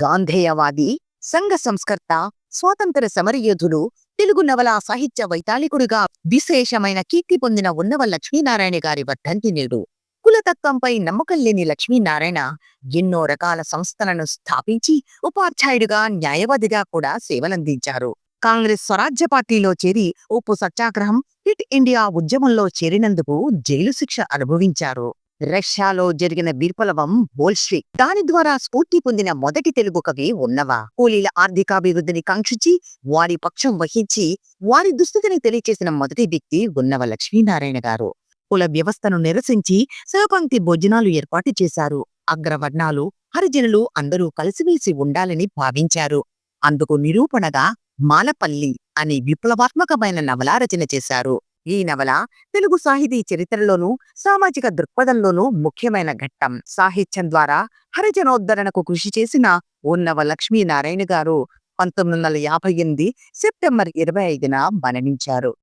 గాంధేయవాది సంఘ సంస్కర్త స్వాతంత్ర సమరయోధుడు తెలుగు నవల సాహిత్య వైతాళికుడిగా విశేషమైన కీర్తి పొందిన ఉన్నవ లక్ష్మీనారాయణ గారి వర్ధంతి నేడు కులతత్వంపై నమ్మకం లేని లక్ష్మీనారాయణ ఎన్నో రకాల సంస్థలను స్థాపించి ఉపాధ్యాయుడిగా న్యాయవాదిగా కూడా సేవలందించారు. కాంగ్రెస్ స్వరాజ్య పార్టీలో చేరి ఉప్పు సత్యాగ్రహం హిట్ ఇండియా ఉద్యమంలో చేరినందుకు జైలు శిక్ష అనుభవించారు. రష్యాలో జరిగిన విప్లవం బోల్షిక్ దాని ద్వారా స్ఫూర్తి పొందిన మొదటి తెలుగు కవి ఉన్నవ? కూలీల ఆర్థికాభివృద్ధిని కాంక్షించి వారి పక్షం వహించి వారి దుస్థితిని తెలియచేసిన మొదటి వ్యక్తి ఉన్నవ లక్ష్మీనారాయణ గారు. కుల వ్యవస్థను నిరసించి శివపంక్తి భోజనాలు ఏర్పాటు చేశారు. అగ్రవర్ణాలు హరిజనులు అందరూ కలిసిమెలిసి ఉండాలని భావించారు. అందుకు నిరూపణగా మాలపల్లి అనే విప్లవాత్మకమైన నవల రచన చేశారు. ఈ నవల తెలుగు సాహితీ చరిత్రలోనూ సామాజిక దృక్పథంలోనూ ముఖ్యమైన ఘట్టం. సాహిత్యం ద్వారా హరిజనోద్ధరణకు కృషి చేసిన ఉన్నవ లక్ష్మీనారాయణ గారు పంతొమ్మిది వందల యాభై ఎనిమిది సెప్టెంబర్ ఇరవై ఐదున మరణించారు.